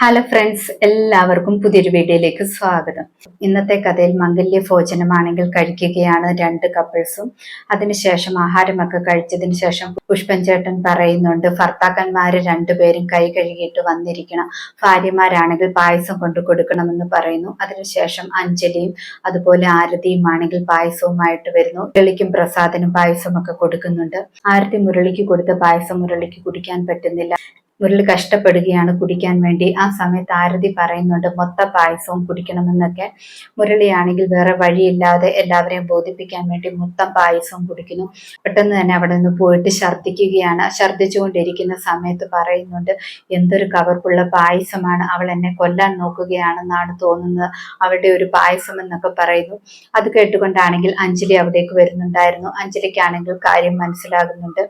Hello friends എല്ലാവർക്കും പുതിയൊരു വീഡിയോയിലേക്ക് സ്വാഗതം. ഇന്നത്തെ കഥയിൽ മംഗല്യ ഭോജനമാണെങ്കിൽ കഴിക്കുകയാണ് രണ്ട് കപ്പിൾസും അതിനുശേഷം ആഹാരമൊക്കെ കഴിച്ചതിന് ശേഷം പുഷ്പഞ്ചേട്ടൻ പറയുന്നുണ്ട് ഭർത്താക്കന്മാര് രണ്ടുപേരും കൈ കഴുകിയിട്ട് വന്നിരിക്കണം. ഭാര്യമാരാണെങ്കിൽ പായസം കൊണ്ടു കൊടുക്കണമെന്ന് പറയുന്നു. അതിനുശേഷം അഞ്ജലിയും അതുപോലെ ആരതിയും ആണെങ്കിൽ പായസവുമായിട്ട് വരുന്നു. മുരളിക്കും പ്രസാദനും പായസമൊക്കെ കൊടുക്കുന്നുണ്ട്. ആരതി മുരളിക്ക് കൊടുത്ത പായസം മുരളിക്ക് കുടിക്കാൻ പറ്റുന്നില്ല. മുരളി കഷ്ടപ്പെടുകയാണ് കുടിക്കാൻ വേണ്ടി. ആ സമയത്ത് ആരതി പറയുന്നുണ്ട് മൊത്ത പായസവും കുടിക്കണമെന്നൊക്കെ. മുരളിയാണെങ്കിൽ വേറെ വഴിയില്ലാതെ എല്ലാവരെയും ബോധിപ്പിക്കാൻ വേണ്ടി മൊത്തം പായസവും കുടിക്കുന്നു. പെട്ടെന്ന് തന്നെ അവിടെ നിന്ന് പോയിട്ട് ഛർദ്ദിക്കുകയാണ്. ഛർദ്ദിച്ചുകൊണ്ടിരിക്കുന്ന സമയത്ത് പറയുന്നുണ്ട് എന്തൊരു കവർപ്പുള്ള പായസമാണ്. അവൾ എന്നെ കൊല്ലാൻ നോക്കുകയാണെന്നാണ് തോന്നുന്നത്. അവളുടെ ഒരു പായസം എന്നൊക്കെ പറയുന്നു. അത് കേട്ടുകൊണ്ടാണെങ്കിൽ അഞ്ജലി അവിടേക്ക് വരുന്നുണ്ടായിരുന്നു. അഞ്ജലിക്കാണെങ്കിൽ കാര്യം മനസ്സിലാകുന്നുണ്ട്.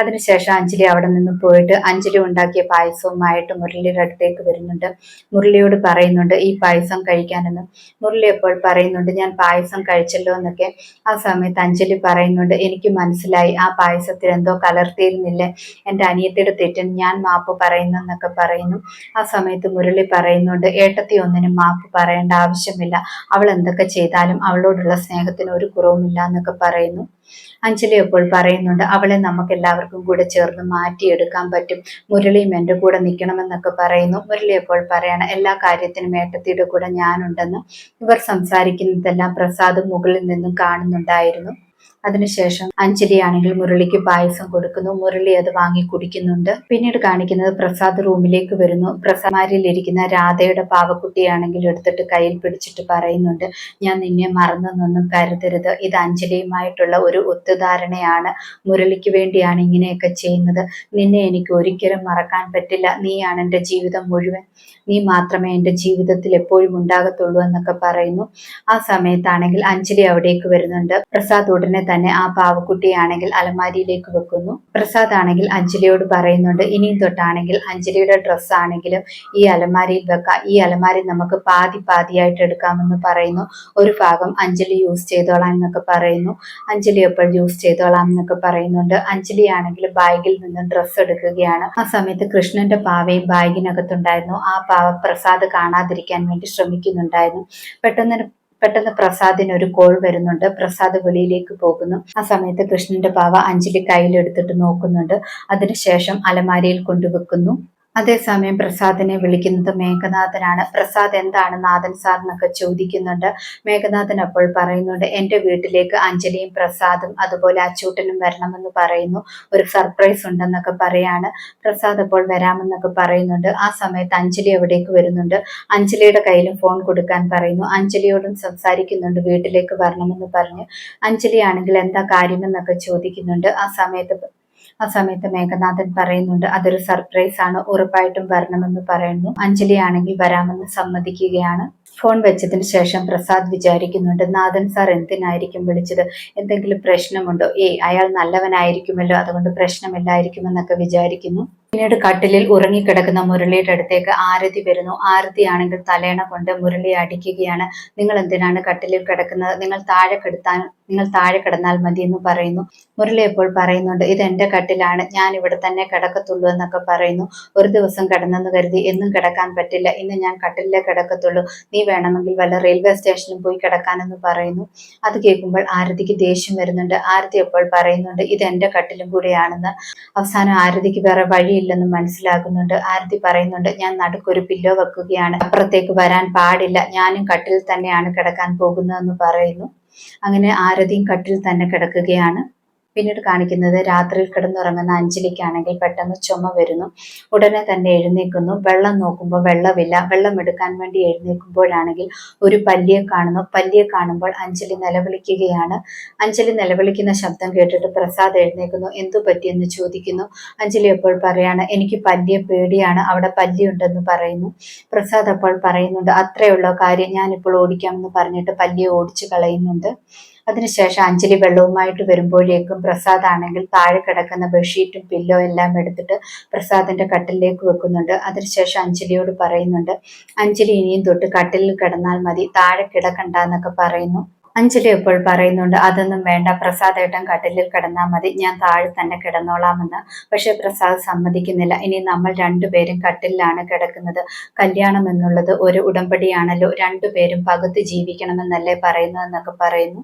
അതിനുശേഷം അഞ്ജലി അവിടെ നിന്ന് പോയിട്ട് അഞ്ജലി ഉണ്ടാക്കിയ ഉണ്ടാക്കിയ പായസവുമായിട്ട് മുരളിയുടെ അടുത്തേക്ക് വരുന്നുണ്ട്. മുരളിയോട് പറയുന്നുണ്ട് ഈ പായസം കഴിക്കാനെന്ന്. മുരളി എപ്പോൾ പറയുന്നുണ്ട് ഞാൻ പായസം കഴിച്ചല്ലോ എന്നൊക്കെ. ആ സമയത്ത് അഞ്ജലി പറയുന്നുണ്ട് എനിക്ക് മനസ്സിലായി ആ പായസത്തിൽ എന്തോ കലർത്തിയിരുന്നില്ലേ. എന്റെ അനിയത്തിയുടെ തെറ്റിന് ഞാൻ മാപ്പ് പറയുന്നു എന്നൊക്കെ പറയുന്നു. ആ സമയത്ത് മുരളി പറയുന്നുണ്ട് ഏട്ടത്തി ഒന്നിനും മാപ്പ് പറയേണ്ട ആവശ്യമില്ല. അവൾ എന്തൊക്കെ ചെയ്താലും അവളോടുള്ള സ്നേഹത്തിന് ഒരു കുറവുമില്ല എന്നൊക്കെ പറയുന്നു. അഞ്ജലി അപ്പോൾ പറയുന്നുണ്ട് അവളെ നമുക്ക് എല്ലാവർക്കും കൂടെ ചേർന്ന് മാറ്റിയെടുക്കാൻ പറ്റും. മുരളിയും എന്റെ കൂടെ നിൽക്കണമെന്നൊക്കെ പറയുന്നു. മുരളി അപ്പോൾ പറയണം എല്ലാ കാര്യത്തിനും ഏട്ടത്തിയുടെ കൂടെ ഞാനുണ്ടെന്ന് ഇവർ സംസാരിക്കുന്നതെല്ലാം പ്രസാദ് മുകളിൽ നിന്നും കാണുന്നുണ്ടായിരുന്നു. അതിനുശേഷം അഞ്ജലി ആണെങ്കിൽ മുരളിക്ക് പായസം കൊടുക്കുന്നു. മുരളി അത് വാങ്ങി കുടിക്കുന്നുണ്ട്. പിന്നീട് കാണിക്കുന്നത് പ്രസാദ് റൂമിലേക്ക് വരുന്നു. പ്രസാദിലിരിക്കുന്ന രാധയുടെ പാവക്കുട്ടിയാണെങ്കിൽ എടുത്തിട്ട് കയ്യിൽ പിടിച്ചിട്ട് പറയുന്നുണ്ട് ഞാൻ നിന്നെ മറന്നെന്നൊന്നും കരുതരുത്. ഇത് അഞ്ജലിയുമായിട്ടുള്ള ഒരു ഒത്തുധാരണയാണ്. മുരളിക്ക് വേണ്ടിയാണ് ഇങ്ങനെയൊക്കെ ചെയ്യുന്നത്. നിന്നെ എനിക്ക് ഒരിക്കലും മറക്കാൻ പറ്റില്ല. നീയാണ് എന്റെ ജീവിതം മുഴുവൻ. നീ മാത്രമേ എന്റെ ജീവിതത്തിൽ എപ്പോഴും ഉണ്ടാകത്തുള്ളൂ എന്നൊക്കെ പറയുന്നു. ആ സമയത്താണെങ്കിൽ അഞ്ജലി അവിടേക്ക് വരുന്നുണ്ട്. പ്രസാദ് ഉടനെ തന്നെ ആ പാവക്കുട്ടിയാണെങ്കിൽ അലമാരിയിലേക്ക് വെക്കുന്നു. പ്രസാദ് ആണെങ്കിൽ അഞ്ജലിയോട് പറയുന്നുണ്ട് ഇനിയും തൊട്ടാണെങ്കിൽ അഞ്ജലിയുടെ ഡ്രസ്സ് ആണെങ്കിലും ഈ അലമാരിയിൽ വെക്കാം. ഈ അലമാരി നമുക്ക് പാതി പാതിയായിട്ട് എടുക്കാമെന്ന് പറയുന്നു. ഒരു ഭാഗം അഞ്ജലി യൂസ് ചെയ്തോളാം എന്നൊക്കെ പറയുന്നു. അഞ്ജലി എപ്പോൾ യൂസ് ചെയ്തോളാം എന്നൊക്കെ പറയുന്നുണ്ട്. അഞ്ജലി ആണെങ്കിൽ ബാഗിൽ നിന്ന് ഡ്രസ്സ് എടുക്കുകയാണ്. ആ സമയത്ത് കൃഷ്ണന്റെ പാവയും ബാഗിനകത്തുണ്ടായിരുന്നു. ആ പാവ പ്രസാദ് കാണാതിരിക്കാൻ വേണ്ടി ശ്രമിക്കുന്നുണ്ടായിരുന്നു. പെട്ടെന്ന് പെട്ടെന്ന് പ്രസാദിന് ഒരു കോൾ വരുന്നുണ്ട്. പ്രസാദ് വെളിയിലേക്ക് പോകുന്നു. ആ സമയത്ത് കൃഷ്ണന്റെ പാവ അഞ്ജലി കയ്യിലെടുത്തിട്ട് നോക്കുന്നുണ്ട്. അതിനുശേഷം അലമാരയിൽ കൊണ്ടുവെക്കുന്നു. അതേസമയം പ്രസാദിനെ വിളിക്കുന്നത് മേഘനാഥനാണ്. പ്രസാദ് എന്താണ് നാഥൻ സാർ എന്നൊക്കെ ചോദിക്കുന്നുണ്ട്. മേഘനാഥൻ അപ്പോൾ പറയുന്നുണ്ട് എന്റെ വീട്ടിലേക്ക് അഞ്ജലിയും പ്രസാദും അതുപോലെ അച്ചൂട്ടനും വരണമെന്ന് പറയുന്നു. ഒരു സർപ്രൈസ് ഉണ്ടെന്നൊക്കെ പറയാണ്. പ്രസാദ് അപ്പോൾ വരാമെന്നൊക്കെ പറയുന്നുണ്ട്. ആ സമയത്ത് അഞ്ജലി എവിടേക്ക് വരുന്നുണ്ട്. അഞ്ജലിയുടെ കയ്യിലും ഫോൺ കൊടുക്കാൻ പറയുന്നു. അഞ്ജലിയോടും സംസാരിക്കുന്നുണ്ട് വീട്ടിലേക്ക് വരണമെന്ന് പറഞ്ഞ്. അഞ്ജലി ആണെങ്കിൽ എന്താ കാര്യമെന്നൊക്കെ ചോദിക്കുന്നുണ്ട്. ആ സമയത്ത് ആ സമയത്ത് മേഘനാഥൻ പറയുന്നുണ്ട് അതൊരു സർപ്രൈസ് ആണ് ഉറപ്പായിട്ടും വരണമെന്ന് പറയുന്നു. അഞ്ജലി ആണെങ്കിൽ വരാമെന്ന് സമ്മതിക്കുകയാണ്. ഫോൺ വെച്ചതിന് ശേഷം പ്രസാദ് വിചാരിക്കുന്നുണ്ട് നാഥൻ സാർ എന്തിനായിരിക്കും വിളിച്ചത്? എന്തെങ്കിലും പ്രശ്നമുണ്ടോ? ഏയ് അയാൾ നല്ലവനായിരിക്കുമല്ലോ അതുകൊണ്ട് പ്രശ്നമില്ലായിരിക്കുമെന്നൊക്കെ വിചാരിക്കുന്നു. പിന്നീട് കട്ടിലിൽ ഉറങ്ങിക്കിടക്കുന്ന മുരളിയുടെ അടുത്തേക്ക് ആരതി വരുന്നു. ആരതി ആണെങ്കിൽ തലേണ കൊണ്ട് മുരളിയെ അടിക്കുകയാണ്. നിങ്ങൾ എന്തിനാണ് കട്ടിലിൽ കിടക്കുന്നത്? നിങ്ങൾ താഴെ കിടത്താൻ നിങ്ങൾ താഴെ കിടന്നാൽ മതി എന്ന് പറയുന്നു. മുരളി എപ്പോൾ പറയുന്നുണ്ട് ഇത് എന്റെ കട്ടിലാണ്. ഞാൻ ഇവിടെ തന്നെ കിടക്കത്തുള്ളൂ എന്നൊക്കെ പറയുന്നു. ഒരു ദിവസം കിടന്നെന്ന് കരുതി എന്നും കിടക്കാൻ പറ്റില്ല. ഇന്ന് ഞാൻ കട്ടിലേ കിടക്കത്തുള്ളൂ. നീ വേണമെങ്കിൽ വല്ല റെയിൽവേ സ്റ്റേഷനിലും പോയി കിടക്കാനെന്ന് പറയുന്നു. അത് കേൾക്കുമ്പോൾ ആരതിക്ക് ദേഷ്യം വരുന്നുണ്ട്. ആരതി എപ്പോൾ പറയുന്നുണ്ട് ഇത് എന്റെ കട്ടിലും കൂടെയാണെന്ന്. അവസാനം ആരതിക്ക് വേറെ വഴിയില്ലെന്ന് മനസ്സിലാകുന്നുണ്ട്. ആരതി പറയുന്നുണ്ട് ഞാൻ നടുക്കൊരു പില്ലോ വെക്കുകയാണ്. അപ്പുറത്തേക്ക് വരാൻ പാടില്ല. ഞാനും കട്ടിൽ തന്നെയാണ് കിടക്കാൻ പോകുന്നതെന്ന് പറയുന്നു. അങ്ങനെ ആരതിയും കട്ടിൽ തന്നെ കിടക്കുകയാണ്. പിന്നീട് കാണിക്കുന്നത് രാത്രിയിൽ കിടന്നുറങ്ങുന്ന അഞ്ജലിക്കാണെങ്കിൽ പെട്ടെന്ന് ചുമ വരുന്നു. ഉടനെ തന്നെ എഴുന്നേക്കുന്നു വെള്ളം നോക്കുമ്പോൾ വെള്ളമില്ല. വെള്ളം എടുക്കാൻ വേണ്ടി എഴുന്നേൽക്കുമ്പോഴാണെങ്കിൽ ഒരു പല്ലിയെ കാണുന്നു. പല്ലിയെ കാണുമ്പോൾ അഞ്ജലി നിലവിളിക്കുകയാണ്. അഞ്ജലി നിലവിളിക്കുന്ന ശബ്ദം കേട്ടിട്ട് പ്രസാദ് എഴുന്നേക്കുന്നു എന്തു പറ്റിയെന്ന്? ചോദിക്കുന്നു. അഞ്ജലി അപ്പോൾ പറയാണ് എനിക്ക് പല്ലിയെ പേടിയാണ്. അവിടെ പല്ലി ഉണ്ടെന്ന് പറയുന്നു. പ്രസാദ് അപ്പോൾ പറയുന്നുണ്ട് അത്രയുള്ള കാര്യം. ഞാനിപ്പോൾ ഓടിക്കാമെന്ന് പറഞ്ഞിട്ട് പല്ലിയെ ഓടിച്ചു കളയുന്നുണ്ട്. അതിനുശേഷം അഞ്ജലി വെള്ളവുമായിട്ട് വരുമ്പോഴേക്കും പ്രസാദ് ആണെങ്കിൽ താഴെ കിടക്കുന്ന ബെഡ്ഷീറ്റും പില്ലോ എല്ലാം എടുത്തിട്ട് പ്രസാദിന്റെ കട്ടിലേക്ക് വെക്കുന്നുണ്ട്. അതിനുശേഷം അഞ്ജലിയോട് പറയുന്നുണ്ട് അഞ്ജലി ഇനിയും തൊട്ട് കട്ടിലിൽ കിടന്നാൽ മതി താഴെ കിടക്കണ്ട എന്നൊക്കെ പറയുന്നു. അഞ്ജലി ഇപ്പോൾ പറയുന്നുണ്ട് അതൊന്നും വേണ്ട പ്രസാദ് ഏട്ടൻ കട്ടിലിൽ കിടന്നാൽ മതി ഞാൻ താഴെ തന്നെ കിടന്നോളാമെന്ന്. പക്ഷേ പ്രസാദ് സമ്മതിക്കുന്നില്ല. ഇനി നമ്മൾ രണ്ടുപേരും കട്ടിലാണ് കിടക്കുന്നത്. കല്യാണം എന്നുള്ളത് ഒരു ഉടമ്പടിയാണല്ലോ രണ്ടുപേരും പകുത്ത് ജീവിക്കണമെന്നല്ലേ പറയുന്നതെന്നൊക്കെ പറയുന്നു.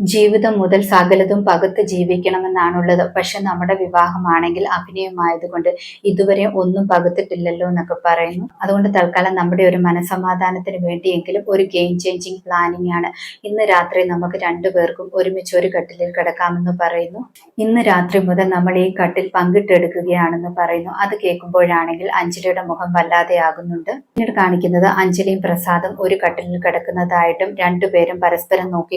ജീവിതം മുതൽ സകലതും പകുത്ത് ജീവിക്കണമെന്നാണുള്ളത്. പക്ഷെ നമ്മുടെ വിവാഹമാണെങ്കിൽ അഭിനയമായതുകൊണ്ട് ഇതുവരെ ഒന്നും പകുത്തിട്ടില്ലല്ലോ എന്നൊക്കെ പറയുന്നു. അതുകൊണ്ട് തൽക്കാലം നമ്മുടെ ഒരു മനസമാധാനത്തിന് വേണ്ടിയെങ്കിലും ഒരു ഗെയിം ചേഞ്ചിങ് പ്ലാനിങ് ആണ്. ഇന്ന് രാത്രി നമുക്ക് രണ്ടുപേർക്കും ഒരുമിച്ച് ഒരു കട്ടിലിൽ കിടക്കാമെന്ന് പറയുന്നു. ഇന്ന് രാത്രി മുതൽ നമ്മൾ ഈ കട്ടിൽ പങ്കിട്ടെടുക്കുകയാണെന്ന് പറയുന്നു. അത് കേൾക്കുമ്പോഴാണെങ്കിൽ അഞ്ജലിയുടെ മുഖം വല്ലാതെ ആകുന്നുണ്ട്. പിന്നീട് കാണിക്കുന്നത് അഞ്ജലിയും പ്രസാദും ഒരു കട്ടിലിൽ കിടക്കുന്നതായിട്ടും രണ്ടുപേരും പരസ്പരം നോക്കി